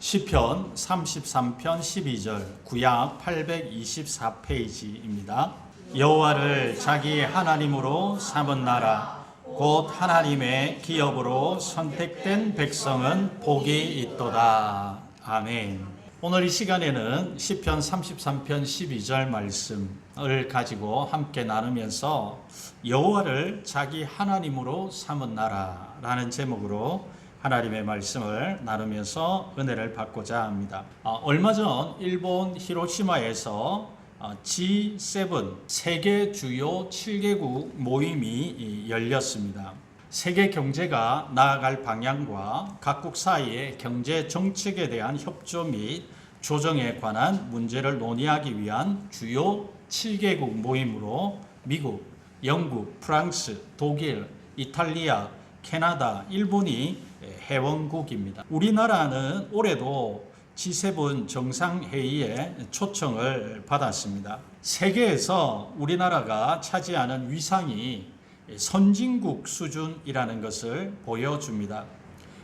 시편 33편 12절 구약 824페이지입니다. 여호와를 자기 하나님으로 삼은 나라 곧 하나님의 기업으로 선택된 백성은 복이 있도다. 아멘. 오늘 이 시간에는 시편 33편 12절 말씀을 가지고 함께 나누면서 여호와를 자기 하나님으로 삼은 나라라는 제목으로 하나님의 말씀을 나누면서 은혜를 받고자 합니다. 아, 얼마 전 일본 히로시마에서 어, G7 세계 주요 7개국 모임이 열렸습니다. 세계 경제가 나아갈 방향과 각국 사이의 경제 정책에 대한 협조 및 조정에 관한 문제를 논의하기 위한 주요 7개국 모임으로 미국, 영국, 프랑스, 독일, 이탈리아, 캐나다, 일본이 회원국입니다. 우리나라는 올해도 G7 정상회의에 초청을 받았습니다. 세계에서 우리나라가 차지하는 위상이 선진국 수준이라는 것을 보여줍니다.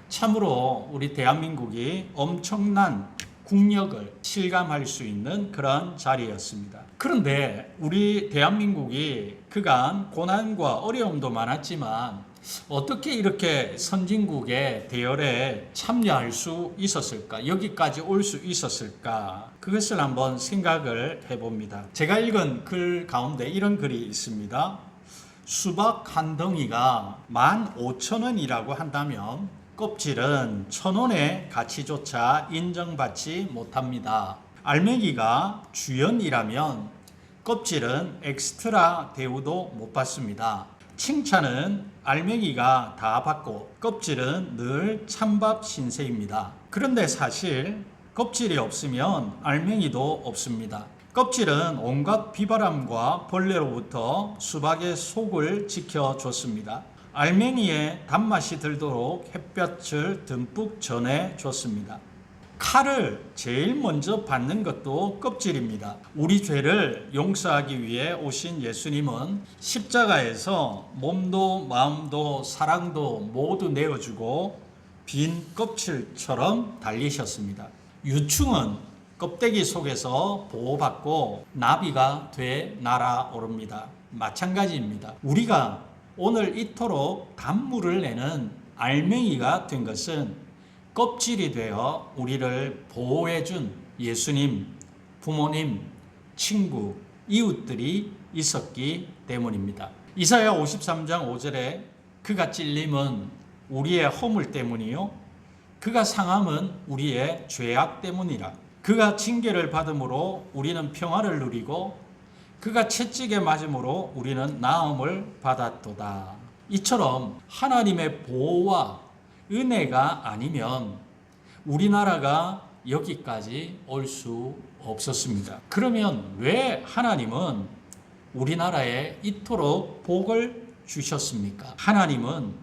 참으로 우리 대한민국이 엄청난 국력을 실감할 수 있는 그런 자리였습니다. 그런데 우리 대한민국이 그간 고난과 어려움도 많았지만 어떻게 이렇게 선진국의 대열에 참여할 수 있었을까? 여기까지 올 수 있었을까? 그것을 한번 생각을 해봅니다. 제가 읽은 글 가운데 이런 글이 있습니다. 수박 한 덩이가 15,000원이라고 한다면 껍질은 천 원의 가치조차 인정받지 못합니다. 알맹이가 주연이라면 껍질은 엑스트라 대우도 못 받습니다. 칭찬은 알맹이가 다 받고 껍질은 늘 찬밥 신세입니다. 그런데 사실 껍질이 없으면 알맹이도 없습니다. 껍질은 온갖 비바람과 벌레로부터 수박의 속을 지켜줬습니다. 알맹이에 단맛이 들도록 햇볕을 듬뿍 전해줬습니다. 칼을 제일 먼저 받는 것도 껍질입니다. 우리 죄를 용서하기 위해 오신 예수님은 십자가에서 몸도 마음도 사랑도 모두 내어주고 빈 껍질처럼 달리셨습니다. 유충은 껍데기 속에서 보호받고 나비가 돼 날아오릅니다. 마찬가지입니다. 우리가 오늘 이토록 단물을 내는 알맹이가 된 것은 껍질이 되어 우리를 보호해준 예수님, 부모님, 친구, 이웃들이 있었기 때문입니다. 이사야 53장 5절에 그가 찔림은 우리의 허물 때문이요. 그가 상함은 우리의 죄악 때문이라. 그가 징계를 받음으로 우리는 평화를 누리고 그가 채찍에 맞음으로 우리는 나음을 받았도다. 이처럼 하나님의 보호와 은혜가 아니면 우리나라가 여기까지 올 수 없었습니다. 그러면 왜 하나님은 우리나라에 이토록 복을 주셨습니까? 하나님은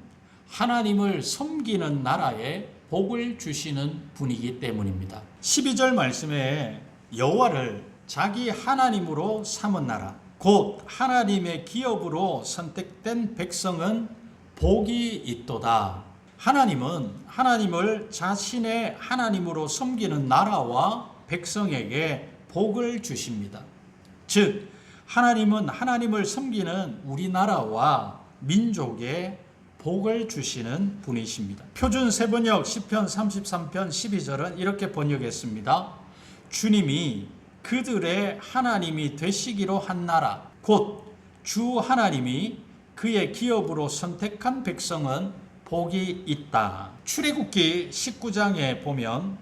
하나님을 섬기는 나라에 복을 주시는 분이기 때문입니다. 12절 말씀에 여호와를 자기 하나님으로 삼은 나라 곧 하나님의 기업으로 선택된 백성은 복이 있도다. 하나님은 하나님을 자신의 하나님으로 섬기는 나라와 백성에게 복을 주십니다. 즉, 하나님은 하나님을 섬기는 우리나라와 민족에 복을 주시는 분이십니다. 표준 세번역 10편 33편 12절은 이렇게 번역했습니다. 주님이 그들의 하나님이 되시기로 한 나라, 곧 주 하나님이 그의 기업으로 선택한 백성은 복이 있다. 출애굽기 19장에 보면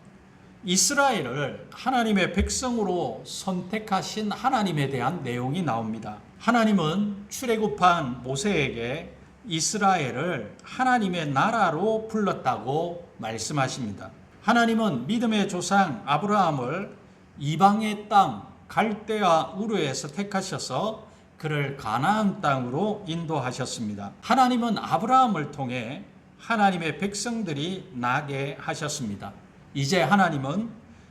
이스라엘을 하나님의 백성으로 선택하신 하나님에 대한 내용이 나옵니다. 하나님은 출애굽한 모세에게 이스라엘을 하나님의 나라로 불렀다고 말씀하십니다. 하나님은 믿음의 조상 아브라함을 이방의 땅 갈대아 우르에서 택하셔서 그를 가나안 땅으로 인도하셨습니다. 하나님은 아브라함을 통해 하나님의 백성들이 나게 하셨습니다. 이제 하나님은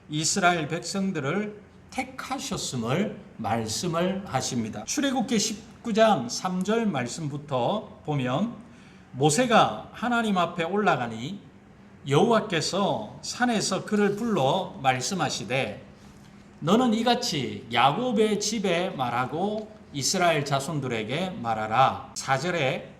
이스라엘 백성들을 택하셨음을 말씀을 하십니다. 출애굽기 19장 3절 말씀부터 보면 모세가 하나님 앞에 올라가니 여호와께서 산에서 그를 불러 말씀하시되 너는 이같이 야곱의 집에 말하고 이스라엘 자손들에게 말하라. 4절에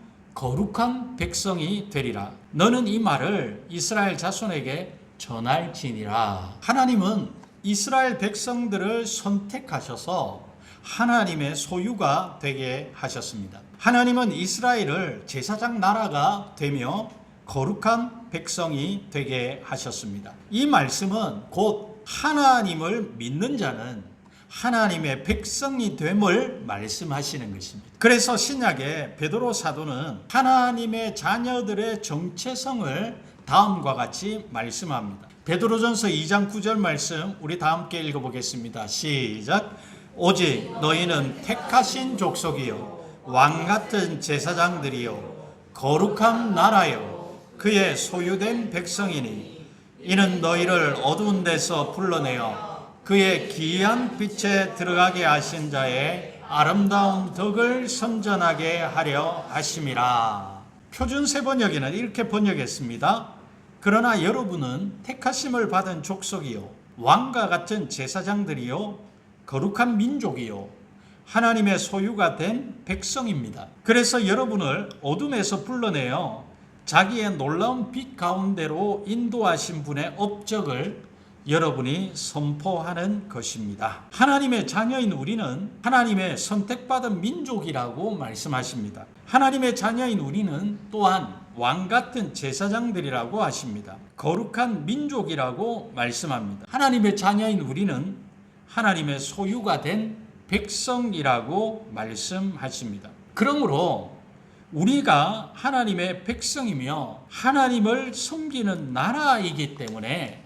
거룩한 백성이 되리라. 너는 이 말을 이스라엘 자손에게 전할지니라. 하나님은 이스라엘 백성들을 선택하셔서 하나님의 소유가 되게 하셨습니다. 하나님은 이스라엘을 제사장 나라가 되며 거룩한 백성이 되게 하셨습니다. 이 말씀은 곧 하나님을 믿는 자는 하나님의 백성이 됨을 말씀하시는 것입니다. 그래서 신약의 베드로 사도는 하나님의 자녀들의 정체성을 다음과 같이 말씀합니다. 베드로전서 2장 9절 말씀 우리 다 함께 읽어보겠습니다. 시작. 오직 너희는 택하신 족속이요 왕 같은 제사장들이요 거룩한 나라요 그의 소유된 백성이니 이는 너희를 어두운 데서 불러내어 그의 기이한 빛에 들어가게 하신 자의 아름다운 덕을 선전하게 하려 하심이라. 표준 세 번역에는 이렇게 번역했습니다. 그러나 여러분은 택하심을 받은 족속이요 왕과 같은 제사장들이요 거룩한 민족이요 하나님의 소유가 된 백성입니다. 그래서 여러분을 어둠에서 불러내어 자기의 놀라운 빛 가운데로 인도하신 분의 업적을 여러분이 선포하는 것입니다. 하나님의 자녀인 우리는 하나님의 선택받은 민족이라고 말씀하십니다. 하나님의 자녀인 우리는 또한 왕 같은 제사장들이라고 하십니다. 거룩한 민족이라고 말씀합니다. 하나님의 자녀인 우리는 하나님의 소유가 된 백성이라고 말씀하십니다. 그러므로 우리가 하나님의 백성이며 하나님을 섬기는 나라이기 때문에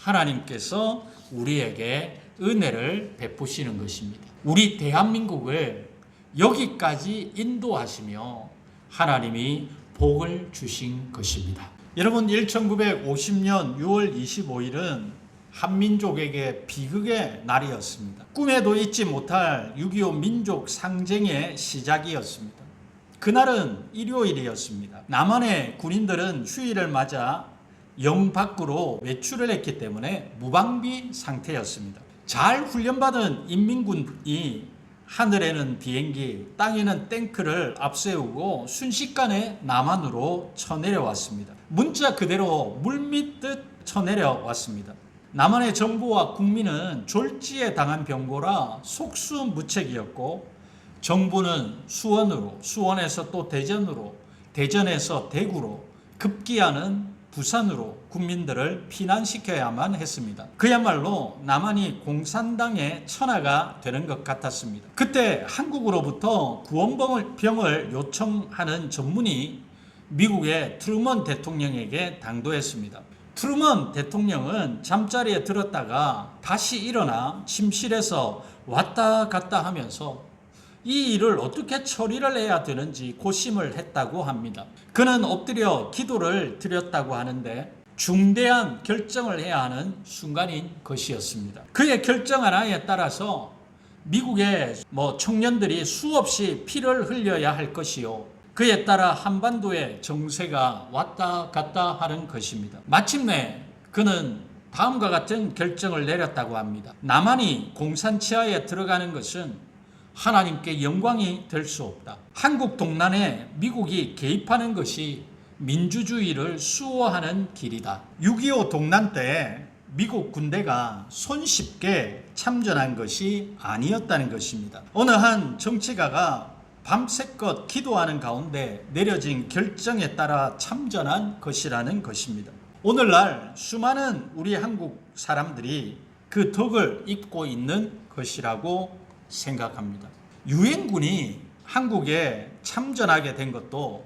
하나님께서 우리에게 은혜를 베푸시는 것입니다. 우리 대한민국을 여기까지 인도하시며 하나님이 복을 주신 것입니다. 여러분 1950년 6월 25일은 한민족에게 비극의 날이었습니다. 꿈에도 잊지 못할 6.25 민족 상쟁의 시작이었습니다. 그날은 일요일이었습니다. 남한의 군인들은 휴일을 맞아 영 밖으로 외출을 했기 때문에 무방비 상태였습니다. 잘 훈련받은 인민군이 하늘에는 비행기, 땅에는 탱크를 앞세우고 순식간에 남한으로 쳐내려왔습니다. 문자 그대로 물밀듯 쳐내려왔습니다. 남한의 정부와 국민은 졸지에 당한 병고라 속수무책이었고 정부는 수원으로, 수원에서 또 대전으로, 대전에서 대구로 급기야는 부산으로 국민들을 피난시켜야만 했습니다. 그야말로 남한이 공산당의 천하가 되는 것 같았습니다. 그때 한국으로부터 구원병을 요청하는 전문이 미국의 트루먼 대통령에게 당도했습니다. 트루먼 대통령은 잠자리에 들었다가 다시 일어나 침실에서 왔다 갔다 하면서 이 일을 어떻게 처리를 해야 되는지 고심을 했다고 합니다. 그는 엎드려 기도를 드렸다고 하는데 중대한 결정을 해야 하는 순간인 것이었습니다. 그의 결정 하나에 따라서 미국의 뭐 청년들이 수없이 피를 흘려야 할 것이요. 그에 따라 한반도의 정세가 왔다 갔다 하는 것입니다. 마침내 그는 다음과 같은 결정을 내렸다고 합니다. 남한이 공산치하에 들어가는 것은 하나님께 영광이 될 수 없다. 한국 동란에 미국이 개입하는 것이 민주주의를 수호하는 길이다. 6.25 동란 때 미국 군대가 손쉽게 참전한 것이 아니었다는 것입니다. 어느 한 정치가가 밤새껏 기도하는 가운데 내려진 결정에 따라 참전한 것이라는 것입니다. 오늘날 수많은 우리 한국 사람들이 그 덕을 입고 있는 것이라고 생각합니다. 유엔군이 한국에 참전하게 된 것도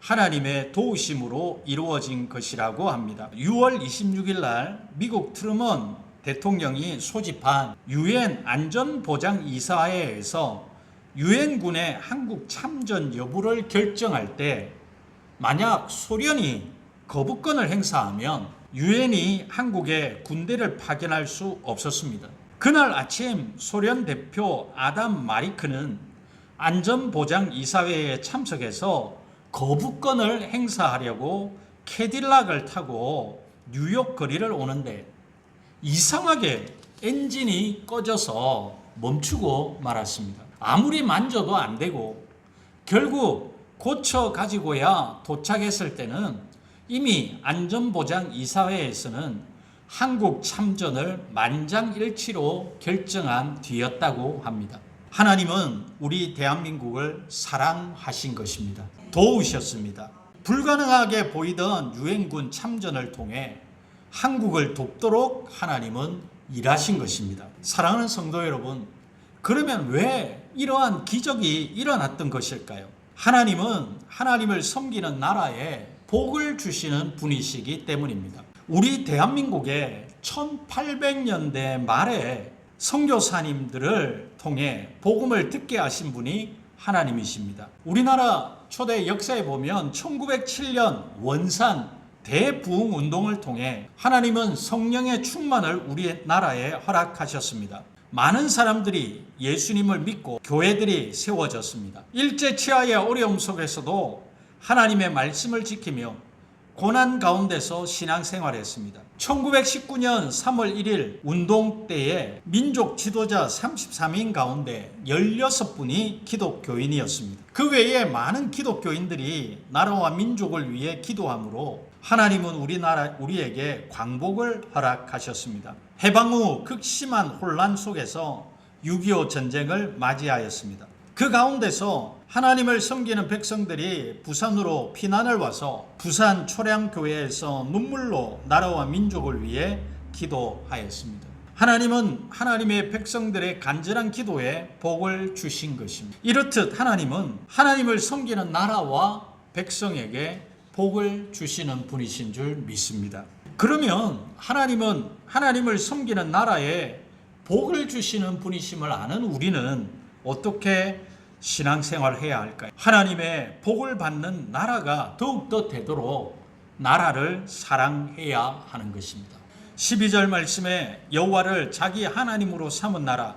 하나님의 도우심으로 이루어진 것이라고 합니다. 6월 26일 날 미국 트루먼 대통령이 소집한 유엔 안전보장 이사회에서 유엔군의 한국 참전 여부를 결정할 때 만약 소련이 거부권을 행사하면 유엔이 한국에 군대를 파견할 수 없었습니다. 그날 아침 소련 대표 아담 마리크는 안전보장이사회에 참석해서 거부권을 행사하려고 캐딜락을 타고 뉴욕 거리를 오는데 이상하게 엔진이 꺼져서 멈추고 말았습니다. 아무리 만져도 안 되고 결국 고쳐 가지고야 도착했을 때는 이미 안전보장 이사회에서는 한국 참전을 만장일치로 결정한 뒤였다고 합니다. 하나님은 우리 대한민국을 사랑하신 것입니다. 도우셨습니다. 불가능하게 보이던 유엔군 참전을 통해 한국을 돕도록 하나님은 일하신 것입니다. 사랑하는 성도 여러분, 그러면 왜 이러한 기적이 일어났던 것일까요? 하나님은 하나님을 섬기는 나라에 복을 주시는 분이시기 때문입니다. 우리 대한민국에 1800년대 말에 선교사님들을 통해 복음을 듣게 하신 분이 하나님이십니다. 우리나라 초대 역사에 보면 1907년 원산 대부흥 운동을 통해 하나님은 성령의 충만을 우리 나라에 허락하셨습니다. 많은 사람들이 예수님을 믿고 교회들이 세워졌습니다. 일제 치하의 어려움 속에서도 하나님의 말씀을 지키며 고난 가운데서 신앙생활했습니다. 1919년 3월 1일 운동 때에 민족 지도자 33인 가운데 16분이 기독교인이었습니다. 그 외에 많은 기독교인들이 나라와 민족을 위해 기도함으로 하나님은 우리나라 우리에게 광복을 허락하셨습니다. 해방 후 극심한 혼란 속에서 6.25 전쟁을 맞이하였습니다. 그 가운데서 하나님을 섬기는 백성들이 부산으로 피난을 와서 부산 초량교회에서 눈물로 나라와 민족을 위해 기도하였습니다. 하나님은 하나님의 백성들의 간절한 기도에 복을 주신 것입니다. 이렇듯 하나님은 하나님을 섬기는 나라와 백성에게 복을 주시는 분이신 줄 믿습니다. 그러면 하나님은 하나님을 섬기는 나라에 복을 주시는 분이심을 아는 우리는 어떻게 신앙생활을 해야 할까요? 하나님의 복을 받는 나라가 더욱더 되도록 나라를 사랑해야 하는 것입니다. 12절 말씀에 여호와를 자기 하나님으로 삼은 나라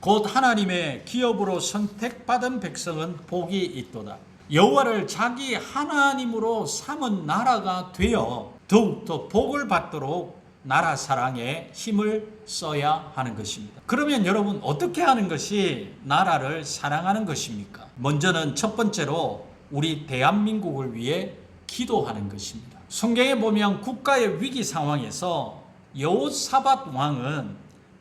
곧 하나님의 기업으로 선택받은 백성은 복이 있도다. 여호와를 자기 하나님으로 삼은 나라가 되어 더욱더 복을 받도록 나라 사랑에 힘을 써야 하는 것입니다. 그러면 여러분 어떻게 하는 것이 나라를 사랑하는 것입니까? 먼저는 첫 번째로 우리 대한민국을 위해 기도하는 것입니다. 성경에 보면 국가의 위기 상황에서 여호사밧 왕은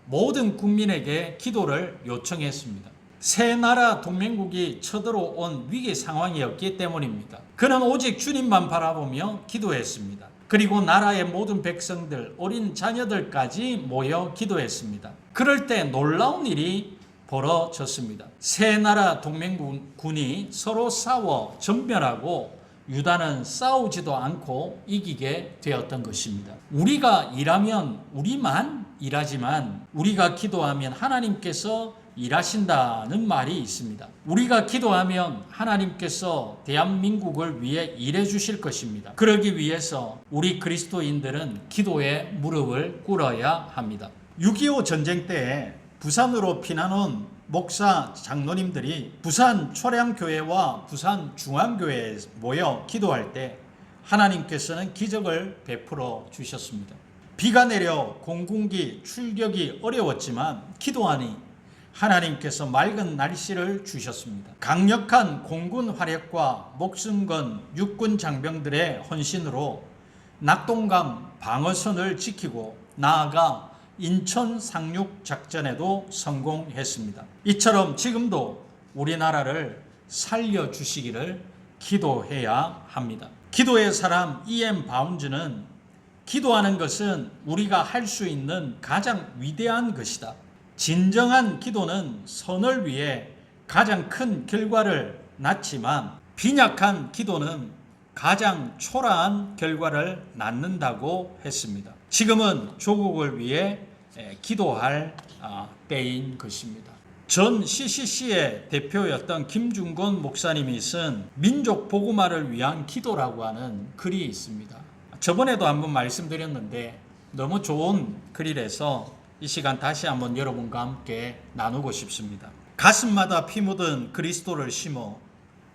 모든 국민에게 기도를 요청했습니다. 새 나라 동맹국이 쳐들어온 위기 상황이었기 때문입니다. 그는 오직 주님만 바라보며 기도했습니다. 그리고 나라의 모든 백성들, 어린 자녀들까지 모여 기도했습니다. 그럴 때 놀라운 일이 벌어졌습니다. 세 나라 동맹군이 서로 싸워 전멸하고 유다는 싸우지도 않고 이기게 되었던 것입니다. 우리가 일하면 우리만 일하지만 우리가 기도하면 하나님께서 일하신다는 말이 있습니다. 우리가 기도하면 하나님께서 대한민국을 위해 일해 주실 것입니다. 그러기 위해서 우리 그리스도인들은 기도에 무릎을 꿇어야 합니다. 6.25 전쟁 때 부산으로 피난 온 목사 장로님들이 부산 초량교회와 부산 중앙교회에 모여 기도할 때 하나님께서는 기적을 베풀어 주셨습니다. 비가 내려 공군기 출격이 어려웠지만 기도하니 하나님께서 맑은 날씨를 주셨습니다. 강력한 공군 화력과 목숨 건 육군 장병들의 헌신으로 낙동강 방어선을 지키고 나아가 인천 상륙 작전에도 성공했습니다. 이처럼 지금도 우리나라를 살려 주시기를 기도해야 합니다. 기도의 사람 E.M. 바운즈는 기도하는 것은 우리가 할 수 있는 가장 위대한 것이다. 진정한 기도는 선을 위해 가장 큰 결과를 낳지만 빈약한 기도는 가장 초라한 결과를 낳는다고 했습니다. 지금은 조국을 위해 에, 기도할 아, 때인 것입니다. 전 CCC의 대표였던 김중건 목사님이 쓴 민족 복음화를 위한 기도라고 하는 글이 있습니다. 저번에도 한번 말씀드렸는데 너무 좋은 글이라서 이 시간 다시 한번 여러분과 함께 나누고 싶습니다. 가슴마다 피 묻은 그리스도를 심어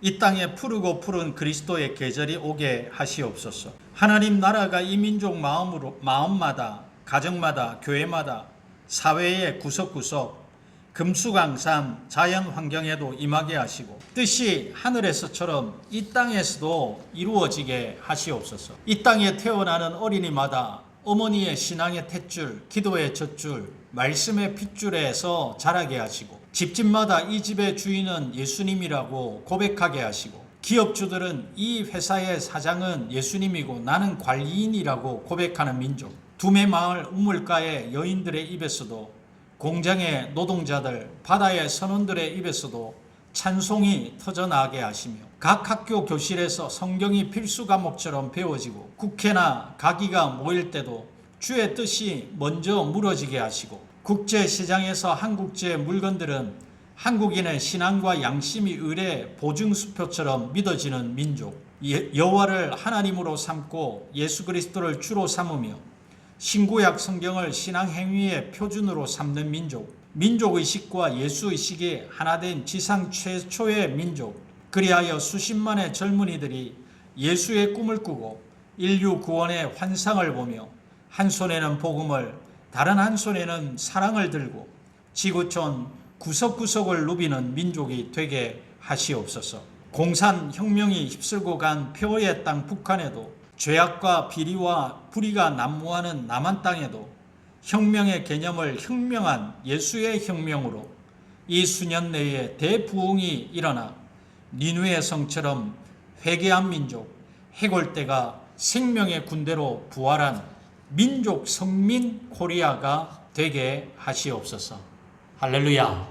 이 땅에 푸르고 푸른 그리스도의 계절이 오게 하시옵소서. 하나님 나라가 이 민족 마음으로 마음마다 가정마다 교회마다 사회의 구석구석 금수강산 자연 환경에도 임하게 하시고 뜻이 하늘에서처럼 이 땅에서도 이루어지게 하시옵소서. 이 땅에 태어나는 어린이마다 어머니의 신앙의 탯줄, 기도의 젖줄, 말씀의 핏줄에서 자라게 하시고 집집마다 이 집의 주인은 예수님이라고 고백하게 하시고 기업주들은 이 회사의 사장은 예수님이고 나는 관리인이라고 고백하는 민족 두메 마을 우물가의 여인들의 입에서도 공장의 노동자들 바다의 선원들의 입에서도 찬송이 터져나게 하시며 각 학교 교실에서 성경이 필수 과목처럼 배워지고 국회나 가기가 모일 때도 주의 뜻이 먼저 물어지게 하시고 국제 시장에서 한국제 물건들은 한국인의 신앙과 양심이 의뢰 보증 수표처럼 믿어지는 민족 예- 여호와를 하나님으로 삼고 예수 그리스도를 주로 삼으며 신구약 성경을 신앙 행위의 표준으로 삼는 민족 민족 의식과 예수 의식이 하나된 지상 최초의 민족 그리하여 수십만의 젊은이들이 예수의 꿈을 꾸고 인류 구원의 환상을 보며 한 손에는 복음을 다른 한 손에는 사랑을 들고 지구촌 구석구석을 누비는 민족이 되게 하시옵소서. 공산 혁명이 휩쓸고 간 표의 땅 북한에도 죄악과 비리와 불의가 난무하는 남한 땅에도 혁명의 개념을 혁명한 예수의 혁명으로 이 수년 내에 대부흥이 일어나 니누의 성처럼 회개한 민족 해골대가 생명의 군대로 부활한 민족 성민 코리아가 되게 하시옵소서. 할렐루야.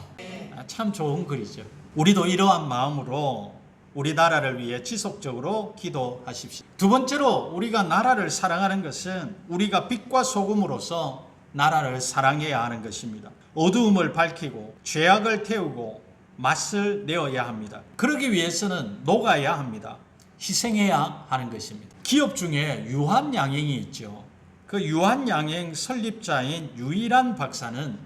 아, 참 좋은 글이죠. 우리도 이러한 마음으로 우리나라를 위해 지속적으로 기도하십시오. 두 번째로 우리가 나라를 사랑하는 것은 우리가 빛과 소금으로서 나라를 사랑해야 하는 것입니다. 어두움을 밝히고 죄악을 태우고 맛을 내어야 합니다. 그러기 위해서는 녹아야 합니다. 희생해야 하는 것입니다. 기업 중에 유한 양행이 있죠. 그 유한 양행 설립자인 유일한 박사는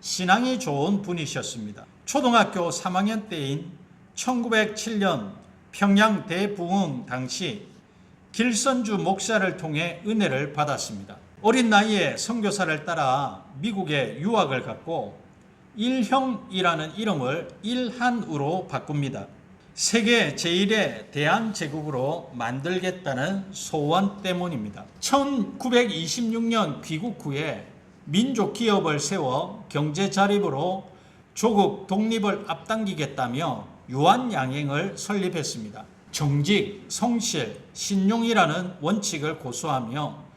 신앙이 좋은 분이셨습니다. 초등학교 3학년 때인 1907년 평양 대부흥 당시 길선주 목사를 통해 은혜를 받았습니다. 어린 나이에 선교사를 따라 미국에 유학을 갔고 일형이라는 이름을 일한으로 바꿉니다. 세계 제1의 대한제국으로 만들겠다는 소원 때문입니다. 1926년 귀국 후에 민족 기업을 세워 경제 자립으로 조국 독립을 앞당기겠다며 유한양행을 설립했습니다. 정직, 성실, 신용이라는 원칙을 고수하며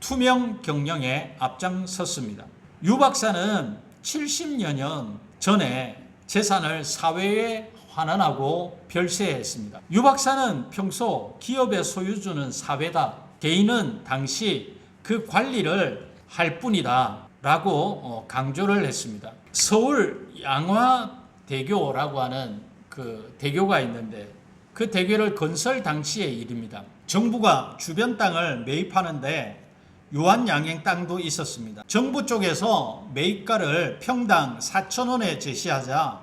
투명 경영에 앞장섰습니다. 유 박사는 70여 년 전에 재산을 사회에 환원하고 별세했습니다. 유 박사는 평소 기업의 소유주는 사회다. 개인은 당시 그 관리를 할 뿐이다. 라고 어, 강조를 했습니다. 서울 양화대교라고 하는 그 대교가 있는데 그 대교를 건설 당시의 일입니다. 정부가 주변 땅을 매입하는데 유한양행 땅도 있었습니다. 정부 쪽에서 매입가를 평당 4천원에 제시하자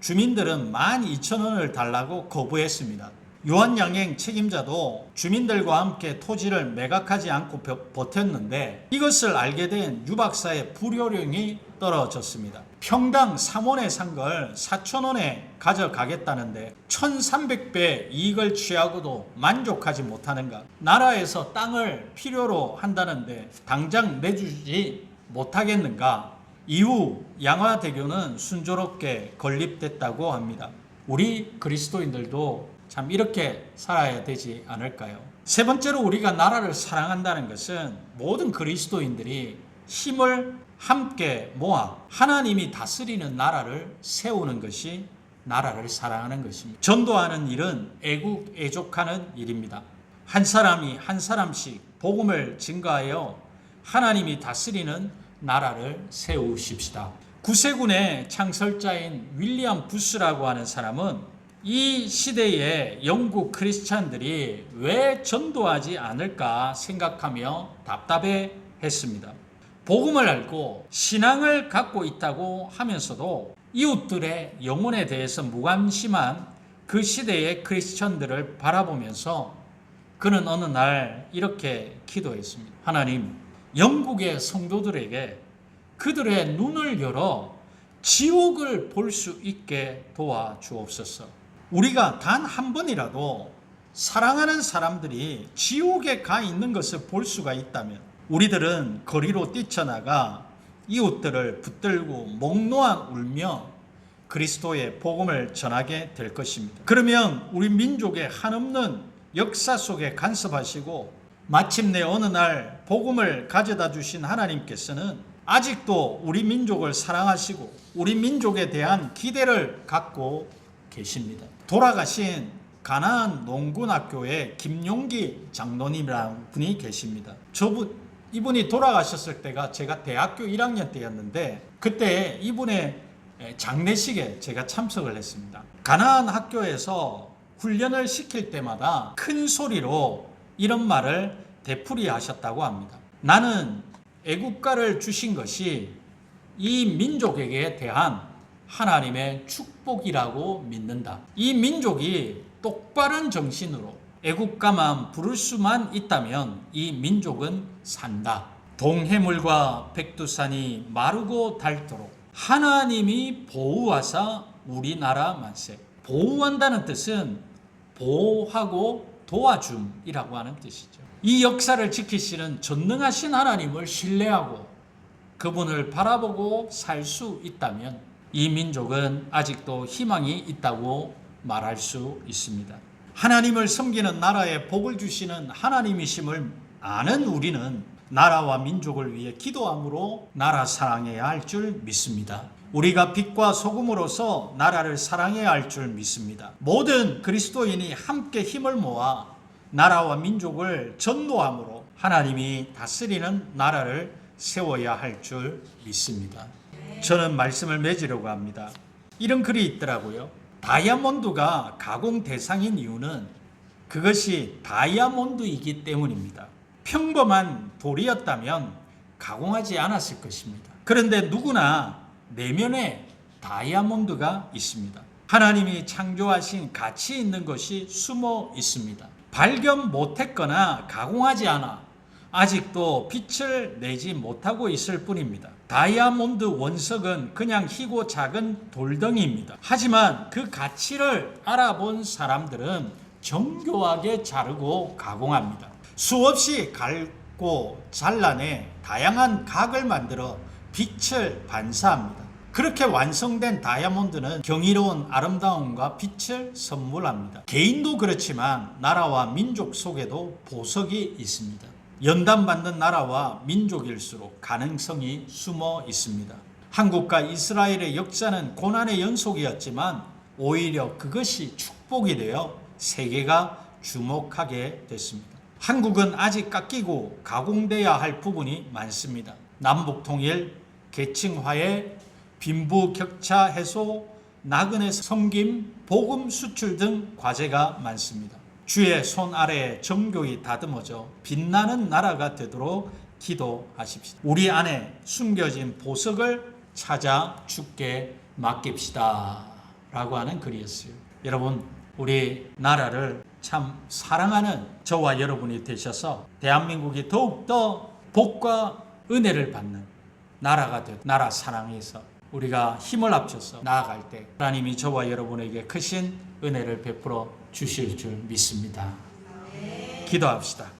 주민들은 12,000원을 달라고 거부했습니다. 유한양행 책임자도 주민들과 함께 토지를 매각하지 않고 버- 버텼는데 이것을 알게 된 유박사의 불효령이 떨어졌습니다. 평당 3원에 산 걸 4,000원에 가져가겠다는데 1,300배 이익을 취하고도 만족하지 못하는가? 나라에서 땅을 필요로 한다는데 당장 내주지 못하겠는가? 이후 양화대교는 순조롭게 건립됐다고 합니다. 우리 그리스도인들도 참 이렇게 살아야 되지 않을까요? 세 번째로 우리가 나라를 사랑한다는 것은 모든 그리스도인들이 힘을 함께 모아 하나님이 다스리는 나라를 세우는 것이 나라를 사랑하는 것입니다. 전도하는 일은 애국 애족하는 일입니다. 한 사람이 한 사람씩 복음을 증가하여 하나님이 다스리는 나라를 세우십시다. 구세군의 창설자인 윌리엄 부스라고 하는 사람은 이 시대에 영국 크리스찬들이 왜 전도하지 않을까 생각하며 답답해 했습니다. 복음을 알고 신앙을 갖고 있다고 하면서도 이웃들의 영혼에 대해서 무관심한 그 시대의 크리스천들을 바라보면서 그는 어느 날 이렇게 기도했습니다. 하나님, 영국의 성도들에게 그들의 눈을 열어 지옥을 볼 수 있게 도와주옵소서. 우리가 단 한 번이라도 사랑하는 사람들이 지옥에 가 있는 것을 볼 수가 있다면 우리들은 거리로 뛰쳐나가 이웃들을 붙들고 목 놓아 울며 그리스도의 복음을 전하게 될 것입니다. 그러면 우리 민족의 한없는 역사 속에 간섭하시고 마침내 어느 날 복음을 가져다 주신 하나님께서는 아직도 우리 민족을 사랑하시고 우리 민족에 대한 기대를 갖고 계십니다. 돌아가신 가나안 농군학교의 김용기 장로님이라는 분이 계십니다. 저분 이분이 돌아가셨을 때가 제가 대학교 1학년 때였는데 그때 이분의 장례식에 제가 참석을 했습니다. 가나안 학교에서 훈련을 시킬 때마다 큰 소리로 이런 말을 되풀이하셨다고 합니다. 나는 애국가를 주신 것이 이 민족에게 대한 하나님의 축복이라고 믿는다. 이 민족이 똑바른 정신으로 애국가만 부를 수만 있다면 이 민족은 산다. 동해물과 백두산이 마르고 닳도록 하나님이 보호하사 우리나라 만세. 보호한다는 뜻은 보호하고 도와줌이라고 하는 뜻이죠. 이 역사를 지키시는 전능하신 하나님을 신뢰하고 그분을 바라보고 살 수 있다면 이 민족은 아직도 희망이 있다고 말할 수 있습니다. 하나님을 섬기는 나라에 복을 주시는 하나님이심을 아는 우리는 나라와 민족을 위해 기도함으로 나라 사랑해야 할 줄 믿습니다. 우리가 빛과 소금으로서 나라를 사랑해야 할 줄 믿습니다. 모든 그리스도인이 함께 힘을 모아 나라와 민족을 전도함으로 하나님이 다스리는 나라를 세워야 할 줄 믿습니다. 저는 말씀을 맺으려고 합니다. 이런 글이 있더라고요. 다이아몬드가 가공 대상인 이유는 그것이 다이아몬드이기 때문입니다. 평범한 돌이었다면 가공하지 않았을 것입니다. 그런데 누구나 내면에 다이아몬드가 있습니다. 하나님이 창조하신 가치 있는 것이 숨어 있습니다. 발견 못했거나 가공하지 않아 아직도 빛을 내지 못하고 있을 뿐입니다. 다이아몬드 원석은 그냥 희고 작은 돌덩이입니다. 하지만 그 가치를 알아본 사람들은 정교하게 자르고 가공합니다. 수없이 갈고 잘라내 다양한 각을 만들어 빛을 반사합니다. 그렇게 완성된 다이아몬드는 경이로운 아름다움과 빛을 선물합니다. 개인도 그렇지만 나라와 민족 속에도 보석이 있습니다. 연단받는 나라와 민족일수록 가능성이 숨어 있습니다. 한국과 이스라엘의 역사는 고난의 연속이었지만 오히려 그것이 축복이 되어 세계가 주목하게 됐습니다. 한국은 아직 깎이고 가공돼야 할 부분이 많습니다. 남북 통일, 계층화해, 빈부 격차 해소, 나그네 섬김, 복음 수출 등 과제가 많습니다. 주의 손 아래에 정교히 다듬어져 빛나는 나라가 되도록 기도하십시다. 우리 안에 숨겨진 보석을 찾아 주께 맡깁시다. 라고 하는 글이었어요. 여러분, 우리 나라를 참 사랑하는 저와 여러분이 되셔서 대한민국이 더욱더 복과 은혜를 받는 나라가 되 나라 사랑해서 우리가 힘을 합쳐서 나아갈 때 하나님이 저와 여러분에게 크신 은혜를 베풀어 주실 줄 믿습니다. 기도합시다.